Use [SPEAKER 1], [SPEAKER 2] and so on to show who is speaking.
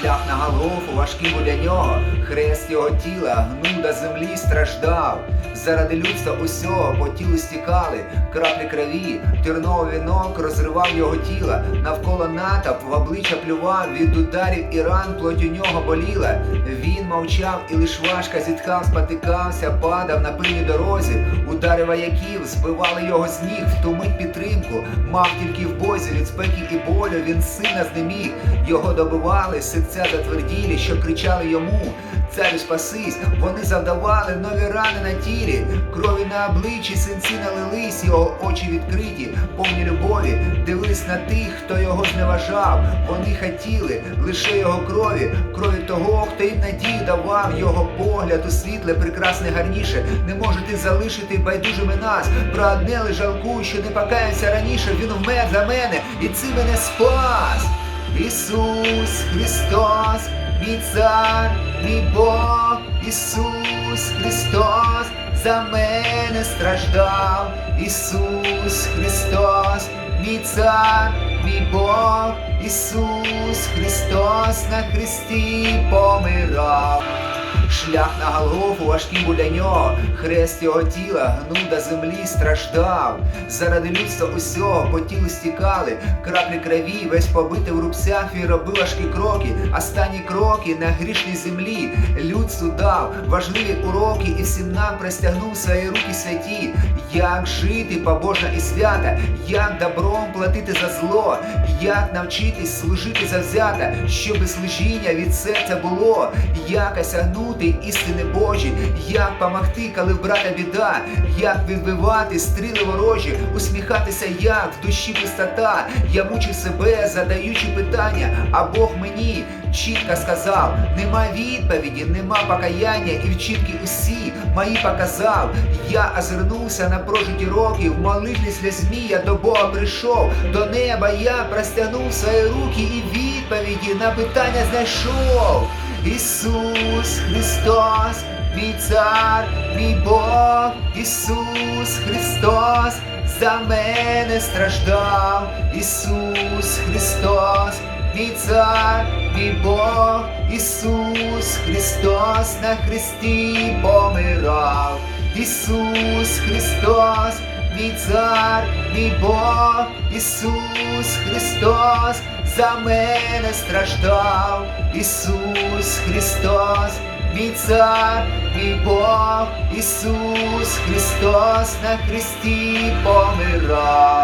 [SPEAKER 1] Шлях на Голгофу важкий був для нього, хрест його тіла, гнуда землі страждав. Заради людства усього по тілу стікали, краплі крові, терновий вінок розривав його тіла, навколо натовп в обличчя плював, від ударів і ран плоть у нього боліла. Він мовчав і лиш важко зітхав, спотикався, падав на пильній дорозі. Удари вояків збивали його з ніг, в підтримку. Мав тільки в бозі від спеки і болю, він сина знеміг. Його добивали, серця затверділі, що кричали йому. Царю спасись, вони завдавали нові рани на тілі, крові на обличчі, синці налились, його очі відкриті, повні любові, дивились на тих, хто його зневажав. Вони хотіли лише його крові, крові того, хто їм надію давав, його погляд у світле, прекрасне гарніше. Не можете залишити байдужими нас. Про одне лиш жалкую, що не покаявся раніше. Він вмер за мене і цим мене спас. Ісус Христос, мій цар, мій Бог, Ісус Христос, за мене страждав, Ісус Христос, мій цар, мій Бог, Ісус Христос на Христі помирав. Шлях на Голгофу важкий для нього, хрест його тіла гнув до землі, страждав. Заради людства усього по тілу стікали, краплі крові, весь побитий в рубцях він робив важкі кроки, останні кроки на грішній землі. Людству дав важливі уроки і всім нам простягнув свої руки святі. Як жити побожно і свято, як добром платити за зло, як навчитись служити завзято, щоби служіння від серця було, як осягнути істини Божі, як помогти, коли в брата біда, як відбивати стріли ворожі, усміхатися, як в душі пустота. Я мучу себе, задаючи питання, а Бог мені чітко сказав: нема відповіді, нема покаяння, і вчинки усі мої показав. Я озирнувся на прожиті роки, в молитві слізьмі я до Бога прийшов, до неба я простягнув свої руки і відповіді на питання знайшов. Ісус Христос, мій цар, мій Бог, Ісус Христос, за мене страждав, Ісус Христос, мій цар, мій Бог, Ісус Христос на Христі помирав, Ісус Христос, мій цар, мій Бог, Ісус Христос, за мене страждав, Ісус Христос, мій цар, мій Бог, Ісус Христос на Христі помирав.